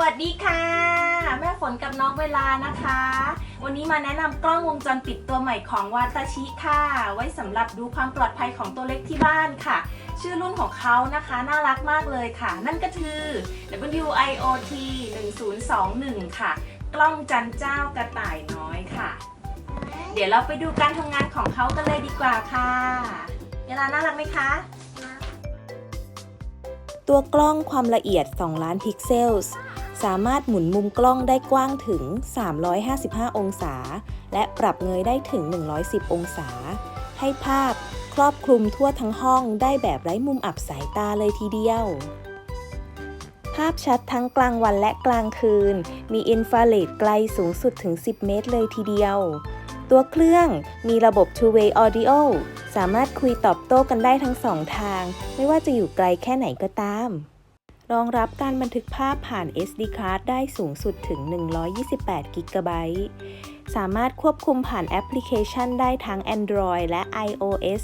วัสดีค่ะ แม่ฝนกับน้องเวลานะคะ วันนี้มาแนะนำกล้องวงจรปิดตัวใหม่ของวาตาชิค่ะ ไว้สำหรับดูความปลอดภัยของตัวเล็กที่บ้านค่ะ ชื่อรุ่นของเขานะคะน่ารักมากเลยค่ะ นั่นก็คือ WIoT 1021 ค่ะ กล้องจันเจ้ากระต่ายน้อยค่ะ เดี๋ยวเราไปดูการทำงานของเขากันเลยดีกว่าค่ะ เวลาน่ารักไหมคะตัวกล้องความละเอียด 2 ล้านพิกเซล สามารถหมุนมุมกล้องได้กว้างถึง 355 องศา และปรับเงยได้ถึง 110 องศา ให้ภาพครอบคลุมทั่วทั้งห้องได้แบบไร้มุมอับสายตาเลยทีเดียว ภาพชัดทั้งกลางวันและกลางคืน มีอินฟราเรดไกลสูงสุดถึง 10 เมตรเลยทีเดียว ตัวเครื่องมีระบบ Two-way Audio สามารถคุยตอบโต้กันได้ทั้งสองทาง ไม่ว่าจะอยู่ไกลแค่ไหนก็ตาม รองรับการบันทึกภาพผ่าน SD card ได้สูงสุดถึง 128 กิกะไบต์สามารถควบคุมผ่านแอปพลิเคชันได้ทั้ง Android และ iOS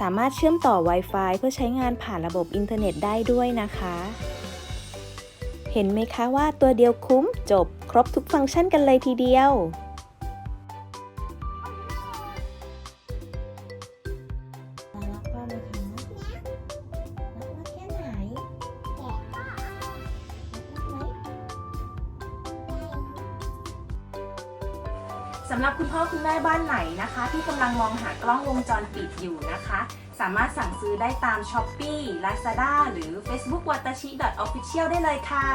สามารถเชื่อมต่อ Wi-Fi เพื่อใช้งานผ่านระบบอินเทอร์เน็ตได้ด้วยนะคะ เห็นไหมคะว่าตัวเดียวคุ้มจบครบทุกฟังก์ชันกันเลยทีเดียว สำหรับคุณพ่อคุณแม่บ้านไหนนะคะ ที่กำลังมองหากล้องวงจรปิดอยู่นะคะ สามารถสั่งซื้อได้ตาม s h อ p e e Lazada หรือ Facebook watashi official ได้เลยค่ะ